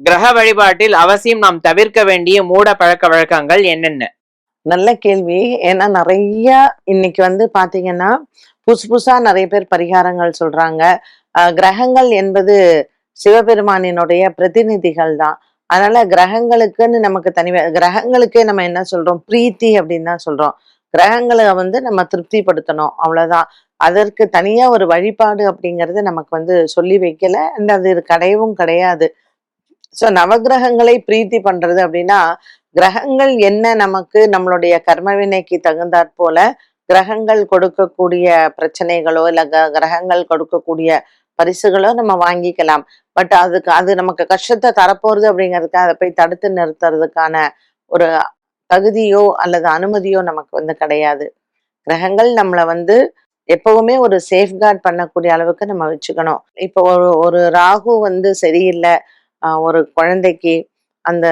கிரக வழிபாட்டில் அவசியம் நாம் தவிர்க்க வேண்டிய மூட பழக்க வழக்கங்கள் என்னென்ன? நல்ல கேள்வி. ஏன்னா நிறைய இன்னைக்கு வந்து பாத்தீங்கன்னா புதுசு புதுசா நிறைய பேர் பரிகாரங்கள் சொல்றாங்க. கிரகங்கள் என்பது சிவபெருமானினுடைய பிரதிநிதிகள் தான். அதனால கிரகங்களுக்குன்னு நமக்கு தனி கிரகங்களுக்கே நம்ம என்ன சொல்றோம்? பிரீத்தி அப்படின்னு தான் சொல்றோம். கிரகங்களை வந்து நம்ம திருப்திப்படுத்தணும். அவ்வளவுதான். அதற்கு தனியா ஒரு வழிபாடு அப்படிங்கிறது நமக்கு வந்து சொல்லி வைக்கல. அண்ட் அது கிடையவும் கிடையாது. ஸோ நவகிரகங்களை பிரீத்தி பண்றது அப்படின்னா கிரகங்கள் என்ன நமக்கு நம்மளுடைய கர்மவினைக்கு தகுந்தாற் போல கிரகங்கள் கொடுக்கக்கூடிய பிரச்சனைகளோ இல்லை க- கிரகங்கள் கொடுக்கக்கூடிய பரிசுகளோ நம்ம வாங்கிக்கலாம். பட் அதுக்கு அது நமக்கு கஷ்டத்தை தரப்போறது அப்படிங்கிறதுக்கு அதை போய் தடுத்து நிறுத்துறதுக்கான ஒரு தகுதியோ அல்லது அனுமதியோ நமக்கு வந்து கிடையாது. கிரகங்கள் நம்மளை வந்து எப்பவுமே ஒரு சேஃப்கார்ட் பண்ணக்கூடிய அளவுக்கு நம்ம வச்சுக்கணும். இப்போ ஒரு ஒரு ராகு வந்து சரியில்லை ஒரு குழந்தைக்கு அந்த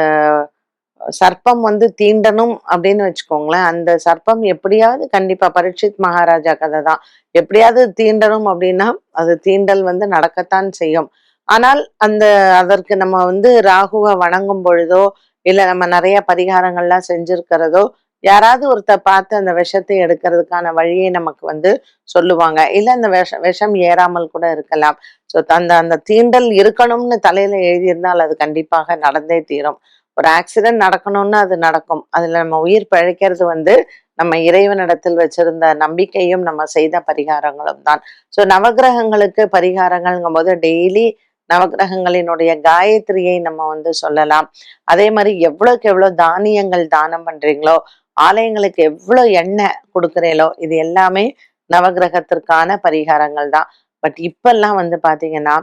சர்ப்பம் வந்து தீண்டணும் அப்படின்னு வச்சுக்கோங்களேன். அந்த சர்ப்பம் எப்படியாவது கண்டிப்பா பரீட்சித் மகாராஜா கதை தான். எப்படியாவது தீண்டணும் அப்படின்னா அது தீண்டல் வந்து நடக்கத்தான் செய்யும். ஆனால் அந்த அதற்கு நம்ம வந்து ராகுவை வணங்கும் பொழுதோ இல்லை நம்ம நிறைய பரிகாரங்கள்லாம் செஞ்சிருக்கிறதோ யாராவது ஒருத்தர் பார்த்து அந்த விஷத்தை எடுக்கிறதுக்கான வழியை நமக்கு வந்து சொல்லுவாங்க. இல்ல அந்த விஷ விஷம் ஏறாமல் கூட இருக்கலாம். ஸோ அந்த அந்த தீண்டல் இருக்கணும்னு தலையில எழுதியிருந்தால் அது கண்டிப்பாக நடந்தே தீரும். ஒரு ஆக்சிடென்ட் நடக்கணும்னு அது நடக்கும். அதுல நம்ம உயிர் பிழைக்கிறது வந்து நம்ம இறைவனிடத்தில் வச்சிருந்த நம்பிக்கையும் நம்ம செய்த பரிகாரங்களும் தான். ஸோ நவகிரகங்களுக்கு பரிகாரங்கள்ங்கும் போது டெய்லி நவகிரகங்களினுடைய காயத்ரியை நம்ம வந்து சொல்லலாம். அதே மாதிரி எவ்வளோக்கு எவ்வளவு தானியங்கள் தானம் பண்றீங்களோ ஆலயங்களுக்கு எவ்வளவு எண்ணெய் கொடுக்குறீங்களோ இது எல்லாமே நவகிரகத்திற்கான பரிகாரங்கள் தான். பட் இப்பெல்லாம் வந்து பாத்தீங்கன்னா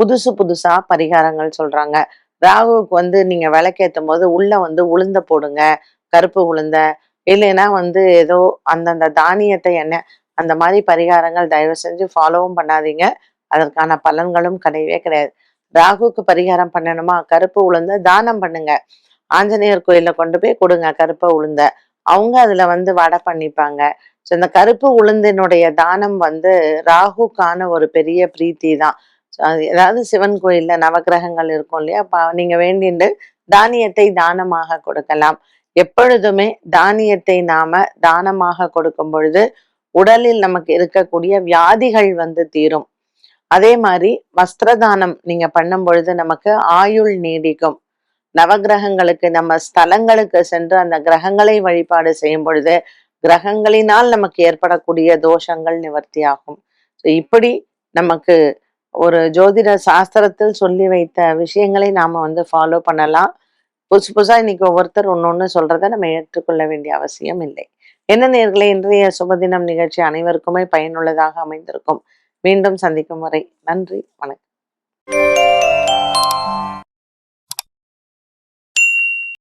புதுசு புதுசா பரிகாரங்கள் சொல்றாங்க. ராகுவுக்கு வந்து நீங்க விளக்கேற்றும் போது உள்ள வந்து உளுந்த போடுங்க கருப்பு உளுந்த இல்லைன்னா வந்து ஏதோ அந்தந்த தானியத்தை என்ன அந்த மாதிரி பரிகாரங்கள் தயவு செஞ்சு ஃபாலோவும் பண்ணாதீங்க. அதற்கான பலன்களும் கிடையவே கிடையாது. ராகுக்கு பரிகாரம் பண்ணணுமா? கருப்பு உளுந்த தானம் பண்ணுங்க. ஆஞ்சநேயர் கோயிலில் கொண்டு போய் கொடுங்க கருப்பை உளுந்த. அவங்க அதுல வந்து வடை பண்ணிப்பாங்க. ஸோ இந்த கருப்பு உளுந்தினுடைய தானம் வந்து ராகுக்கான ஒரு பெரிய பிரீத்தி தான். அது ஏதாவது சிவன் கோயில்ல நவக்கிரகங்கள் இருக்கும் இல்லையா? அப்ப நீங்க வேண்டிண்டு தானியத்தை தானமாக கொடுக்கலாம். எப்பொழுதுமே தானியத்தை நாம தானமாக கொடுக்கும் பொழுது உடலில் நமக்கு இருக்கக்கூடிய வியாதிகள் வந்து தீரும். அதே மாதிரி வஸ்திரதானம் நீங்க பண்ணும் பொழுது நமக்கு ஆயுள் நீடிக்கும். நவகிரகங்களுக்கு நம்ம ஸ்தலங்களுக்கு சென்று அந்த கிரகங்களை வழிபாடு செய்யும் பொழுது கிரகங்களினால் நமக்கு ஏற்படக்கூடிய தோஷங்கள் நிவர்த்தியாகும். ஆகும் இப்படி நமக்கு ஒரு ஜோதிட சாஸ்திரத்தில் சொல்லி வைத்த விஷயங்களை நாம வந்து ஃபாலோ பண்ணலாம். புதுசு புதுசா இன்னைக்கு ஒவ்வொருத்தர் ஒன்னொன்னு சொல்றதை நம்ம ஏற்றுக்கொள்ள வேண்டிய அவசியம் இல்லை. என்ன நேர்களை இன்றைய சுபதினம் நிகழ்ச்சி அனைவருக்குமே பயனுள்ளதாக அமைந்திருக்கும். மீண்டும் சந்திக்கும் வரை நன்றி வணக்கம்.